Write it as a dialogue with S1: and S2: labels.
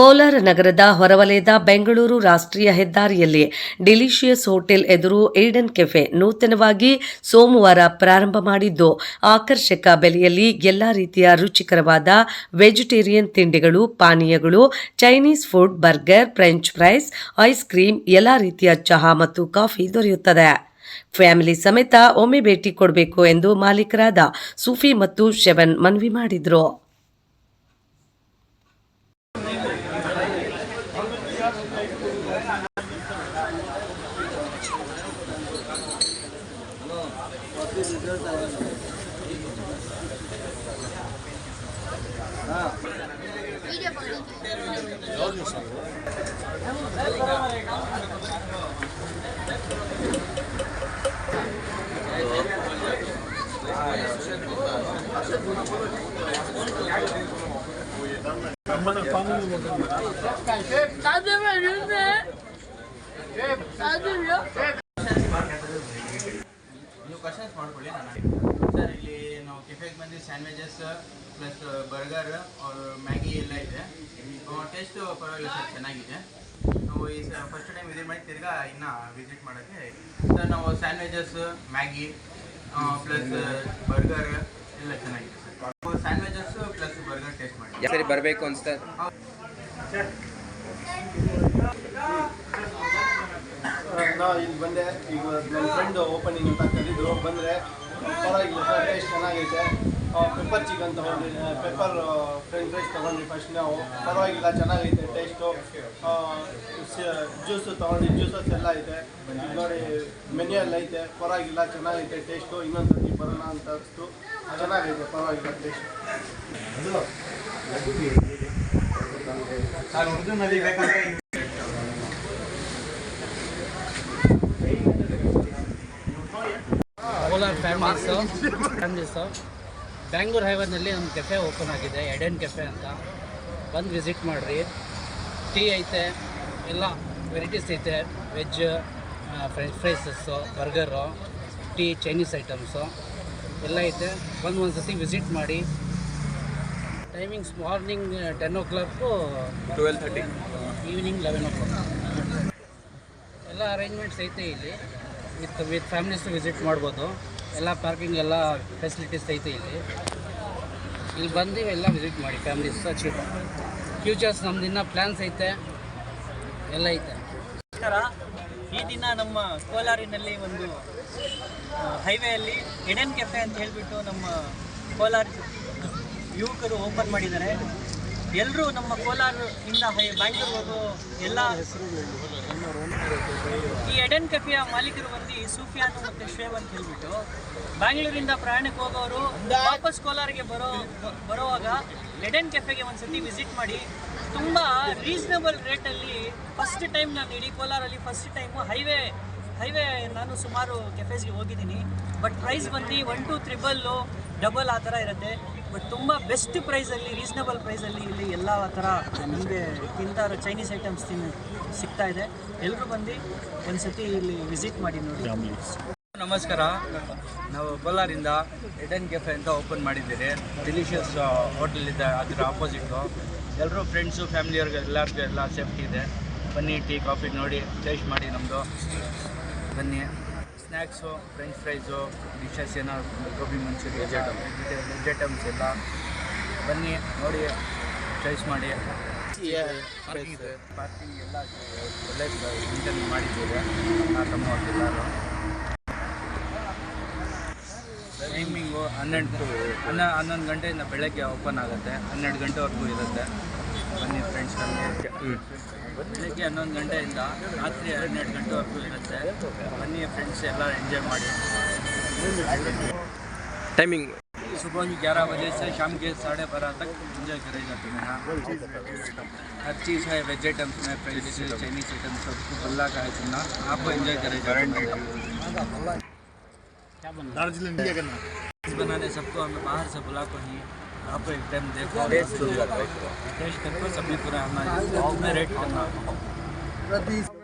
S1: ಕೋಲಾರ ನಗರದ ಹೊರವಲಯದ ಬೆಂಗಳೂರು ರಾಷ್ಟ್ರೀಯ ಹೆದ್ದಾರಿಯಲ್ಲಿ ಡಿಲಿಷಿಯಸ್ ಹೋಟೆಲ್ ಎದುರು ಏಡನ್ ಕೆಫೆ ನೂತನವಾಗಿ ಸೋಮವಾರ ಪ್ರಾರಂಭ ಮಾಡಿದ್ದು, ಆಕರ್ಷಕ ಬೆಲೆಯಲ್ಲಿ ಎಲ್ಲ ರೀತಿಯ ರುಚಿಕರವಾದ ವೆಜಿಟೇರಿಯನ್ ತಿಂಡಿಗಳು, ಪಾನೀಯಗಳು, Chinese food, burger, French fries, ice cream ಎಲ್ಲ ರೀತಿಯ ಚಹಾ ಮತ್ತು ಕಾಫಿ ದೊರೆಯುತ್ತದೆ. ಫ್ಯಾಮಿಲಿ ಸಮೇತ ಒಮ್ಮೆ ಭೇಟಿ ಕೊಡಬೇಕು ಎಂದು ಮಾಲೀಕರಾದ ಸೂಫಿ ಮತ್ತು ಶೆವನ್ ಮನವಿ ಮಾಡಿದ್ರು.
S2: 따뜻해주세. 따뜻해요?
S3: ನೀವು ಕ್ವಶನ್ಸ್ ಮಾಡ್ಕೊಳ್ಳಿ ನಾನು ಸರ್ ಇಲ್ಲಿ ನಾವು ಕೆಫೆಗೆ ಬಂದು sandwiches plus burger or Maggi ಎಲ್ಲ ಇದೆ. ಟೇಸ್ಟ್ ಪರವಾಗಿಲ್ಲ ಸರ್ ಚೆನ್ನಾಗಿದೆ. ನಾವು ಈ ಫಸ್ಟ್ ಟೈಮ್ ವಿಸಿಟ್ ಮಾಡಿ ತಿರ್ಗಾ ಇನ್ನೂ ವಿಸಿಟ್ ಮಾಡೋಕ್ಕೆ ಸರ್ ನಾವು ಸ್ಯಾಂಡ್ವಿಚಸ್ ಮ್ಯಾಗಿ ಪ್ಲಸ್ ಬರ್ಗರ್ ಎಲ್ಲ ಚೆನ್ನಾಗಿದೆ sir. Sandwiches plus burger taste ಮಾಡಿ
S4: ಸರಿ ಬರಬೇಕು ಅನ್ಸ್ತಾ
S5: ನಾ ಇಲ್ಲಿ ಬಂದೆ. ಈಗ ನನ್ನ ಫ್ರೆಂಡ್ ಓಪನಿಂಗ್ ಅಂತ ಕರೆದಿದ್ರು ಬಂದರೆ ಪರವಾಗಿಲ್ಲ ಸರ್ ಟೇಸ್ಟ್ ಚೆನ್ನಾಗೈತೆ. ಪೆಪ್ಪರ್ ಚಿಕನ್ ತೊಗೊಂಡ್ರಿ ಪೆಪ್ಪರ್ ಫ್ರೆಂಚ್ ಫ್ರೈಸ್ ತೊಗೊಂಡ್ರಿ ಫಸ್ಟ್ ನಾವು. ಪರವಾಗಿಲ್ಲ, ಚೆನ್ನಾಗೈತೆ ಟೇಸ್ಟು ಜ್ಯೂಸು ತೊಗೊಂಡು ಜ್ಯೂಸಸ್ ಎಲ್ಲ ಐತೆ. ನೋಡಿ ಮೆನ್ಯೂ ಎಲ್ಲ ಐತೆ. ಪರವಾಗಿಲ್ಲ, ಚೆನ್ನಾಗೈತೆ ಟೇಸ್ಟು ಇನ್ನೊಂದು ಸರ್ತಿ ಬರೋಣ ಅಂತ ಅನಿಸ್ತು. ಚೆನ್ನಾಗೈತೆ, ಪರವಾಗಿಲ್ಲ ಟೇಸ್ಟ್
S3: ಸರ್ ಉರ್ದುನಲ್ಲಿ
S6: ಕೋಲಾರ್ ಫ್ಯಾಮಿಲೀಸು ಫ್ಯಾಮಿಲೀಸು ಬ್ಯಾಂಗ್ಳೂರ್ ಹೈವೇನಲ್ಲಿ ಒಂದು ಕೆಫೆ ಓಪನ್ ಆಗಿದೆ ಎಡೆನ್ ಕೆಫೆ ಅಂತ. ಬಂದು ವಿಸಿಟ್ ಮಾಡಿರಿ. ಟೀ ಐತೆ ಎಲ್ಲ ವೆರೈಟೀಸ್ ಐತೆ. Veg french fries burger tea Chinese items ಎಲ್ಲ ಐತೆ. ಬಂದು ಒಂದು ಸತಿ ವಿಸಿಟ್ ಮಾಡಿ. Timings morning ten
S4: o'clock twelve
S6: thirty evening eleven o'clock ಎಲ್ಲ ಅರೇಂಜ್ಮೆಂಟ್ಸ್ ಐತೆ ಇಲ್ಲಿ. ವಿತ್ ವಿತ್ ಫ್ಯಾಮಿಲೀಸ್ ವಿಸಿಟ್ ಮಾಡ್ಬೋದು. ಎಲ್ಲ ಪಾರ್ಕಿಂಗ್ ಎಲ್ಲ ಫೆಸಿಲಿಟೀಸ್ ಐತೆ ಇಲ್ಲಿ. ಇಲ್ಲಿ ಬಂದು ಎಲ್ಲ ವಿಸಿಟ್ ಮಾಡಿ ಫ್ಯಾಮಿಲೀಸ್ ಅಚೀವ್ ಫ್ಯೂಚರ್ಸ್ ನಮ್ದು ಇನ್ನೂ ಪ್ಲ್ಯಾನ್ಸ್ ಐತೆ. ಎಲ್ಲ ಐತೆ.
S7: ಈ ದಿನ ನಮ್ಮ ಕೋಲಾರಿನಲ್ಲಿ ಒಂದು ಹೈವೇಯಲ್ಲಿ ಎಡೆನ್ ಕೆಫೆ ಅಂತ ಹೇಳಿಬಿಟ್ಟು ನಮ್ಮ ಕೋಲಾರ ಯುವಕರು ಓಪನ್ ಮಾಡಿದ್ದಾರೆ. ಎಲ್ಲರೂ ನಮ್ಮ ಕೋಲಾರ ಇಂದ ಹೈ ಬ್ಯಾಂಗ್ಳೂರ್ ಹೋಗೋ ಎಲ್ಲ ಈ ಎಡೆನ್ ಕೆಫೆಯ ಮಾಲೀಕರು ಬಂದು ಸೂಫಿಯಾನ್ ಮತ್ತು ಶೇವ್ ಅಂತ ಹೇಳ್ಬಿಟ್ಟು ಬ್ಯಾಂಗ್ಳೂರಿಂದ ಪ್ರಯಾಣಕ್ಕೆ ಹೋಗೋರು ವಾಪಸ್ ಕೋಲಾರಿಗೆ ಬರೋ ಬರೋವಾಗ ಎಡೆನ್ ಕೆಫೆಗೆ ಒಂದ್ಸತಿ ವಿಸಿಟ್ ಮಾಡಿ ತುಂಬ ರೀಸನಬಲ್ ರೇಟಲ್ಲಿ ಫಸ್ಟ್ ಟೈಮ್ ನಾನು ಇಡೀ ಕೋಲಾರಲ್ಲಿ ಫಸ್ಟ್ ಟೈಮು ಹೈವೇ ಹೈವೇ ನಾನು ಸುಮಾರು ಕೆಫೆಸ್ಗೆ ಹೋಗಿದ್ದೀನಿ. ಬಟ್ ಪ್ರೈಸ್ ಬಂದು ಒನ್ ಟು ತ್ರಿಬಲ್ಲು ಡಬಲ್ ಆ ಥರ ಇರುತ್ತೆ. ಬಟ್ ತುಂಬ ಬೆಸ್ಟ್ ಪ್ರೈಸಲ್ಲಿ, ರೀಸನಬಲ್ ಪ್ರೈಸಲ್ಲಿ ಇಲ್ಲಿ ಎಲ್ಲ ಥರ ನಿಮಗೆ ತಿಂತಾ ಚೈನೀಸ್ ಐಟಮ್ಸ್ ತಿನ್ನ ಸಿಗ್ತಾ ಇದೆ. ಎಲ್ಲರೂ ಬಂದು ಒಂದು ಸತಿ ಇಲ್ಲಿ ವಿಸಿಟ್ ಮಾಡಿ ನೋಡಿ.
S3: ನಮಸ್ಕಾರ. ನಾವು ಕೋಲಾರಿಂದ ಎಡನ್ ಕೆಫೆ ಅಂತ ಓಪನ್ ಮಾಡಿದ್ದೀರಿ. ಡಿಲಿಷಿಯಸ್ ಹೋಟೆಲ್ ಇದೆ ಅದರ ಆಪೋಸಿಟು ಎಲ್ಲರೂ ಫ್ರೆಂಡ್ಸು ಫ್ಯಾಮಿಲಿಯವ್ರಿಗೆ ಎಲ್ಲರಿಗೂ ಎಲ್ಲ ಸೇಫ್ಟಿ ಇದೆ. ಬನ್ನಿ, ಟೀ, ಕಾಫಿ ನೋಡಿ ಟೇಸ್ಟ್ ಮಾಡಿ ನಮ್ಮದು ಬನ್ನಿ. ಸ್ನ್ಯಾಕ್ಸು ಫ್ರೆಂಚ್ ಫ್ರೈಸು ಡಿಶಸ್ ಏನಾದ್ರು gobi manchurian veg item veg items ಎಲ್ಲ ಬನ್ನಿ ನೋಡಿ ಚಾಯ್ಸ್ ಮಾಡಿ. ಪಾರ್ಕಿಂಗ್ ಎಲ್ಲ ಒಳ್ಳೆ ಇಂಟರ್ನ್ ಮಾಡಿದ್ದೀವಿ. ತಮ್ಮ ಎಲ್ಲರೂ. ಟೈಮಿಂಗು ಹನ್ನೆರಡು ಹನ್ನ ಹನ್ನೊಂದು ಗಂಟೆಯಿಂದ ಬೆಳಗ್ಗೆ ಓಪನ್ ಆಗುತ್ತೆ. ಹನ್ನೆರಡು ಗಂಟೆವರೆಗೂ ಇರುತ್ತೆ. ಬನ್ನಿ ಫ್ರೆಂಡ್ಸ್ ಬೆಳಗ್ಗೆ ಹನ್ನೊಂದು ಗಂಟೆಯಿಂದ ರಾತ್ರಿ ಹನ್ನೆರಡು ಗಂಟೆವರೆಗೂ ಇರುತ್ತೆ ಬನ್ನಿ ಫ್ರೆಂಡ್ಸ್ ಎಲ್ಲ ಎಂಜಾಯ್ ಮಾಡಿ
S4: ಟೈಮಿಂಗ್
S3: सुबह की ग्यारह बजे से शाम के साढ़े बारह तक इंजॉय करे जाते हैं यहाँ हर चीज़ है वेज आइटम्स में फ्रेंच चाइनीज आइटम्स सब कुछ अल्लाह का है सुनना आपको इंजॉय करे जाते हैं बनाने सबको हमें बाहर से बुला को ही आप एक टाइम देखो। टेस्ट करके सभी पूरा हमारे रेट करना